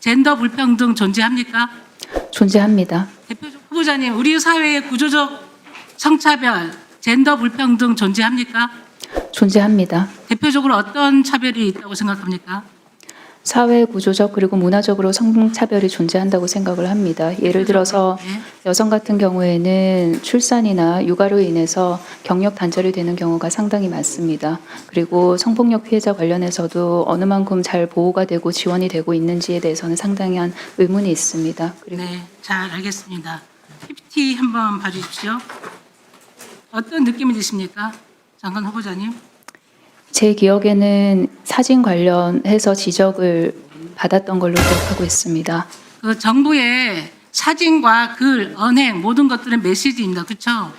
젠더 불평등 존재합니까? 존재합니다. 대표 후보자님, 우리 사회의 구조적 성차별, 젠더 불평등 존재합니까? 존재합니다. 대표적으로 어떤 차별이 있다고 생각합니까? 사회 구조적 그리고 문화적으로 성차별이 존재한다고 생각을 합니다. 예를 들어서 네. 여성 같은 경우에는 출산이나 육아로 인해서 경력 단절이 되는 경우가 상당히 많습니다. 그리고 성폭력 피해자 관련해서도 어느 만큼 잘 보호가 되고 지원이 되고 있는지에 대해서는 상당한 의문이 있습니다. 그리고 네, 잘 알겠습니다. PPT 한번 봐주십시오. 어떤 느낌이 드십니까? 장관 후보자님. 제 기억에는 사진 관련해서 지적을 받았던 걸로 기억하고 있습니다. 그 정부의 사진과 글, 언행 모든 것들은 메시지입니다. 그렇죠?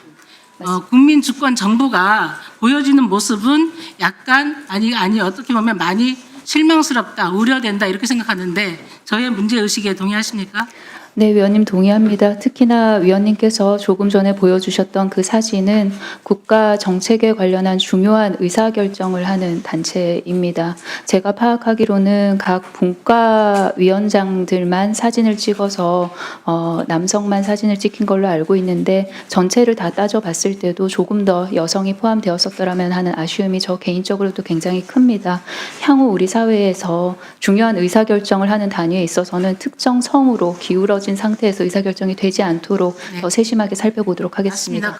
어, 국민 주권 정부가 보여주는 모습은 약간 아니 아니 어떻게 보면 많이 실망스럽다, 우려된다 이렇게 생각하는데 저의 문제 의식에 동의하십니까? 네, 위원님 동의합니다. 특히나 위원님께서 조금 전에 보여주셨던 그 사진은 국가 정책에 관련한 중요한 의사결정을 하는 단체입니다. 제가 파악하기로는 각 분과위원장들만 사진을 찍어서 어, 남성만 사진을 찍힌 걸로 알고 있는데 전체를 다 따져봤을 때도 조금 더 여성이 포함되었었더라면 하는 아쉬움이 저 개인적으로도 굉장히 큽니다. 향후 우리 사회에서 중요한 의사결정을 하는 단위에 있어서는 특정 성으로 기울어진 상태에서 의사결정이 되지 않도록 네. 더 세심하게 살펴보도록 하겠습니다. 맞습니다.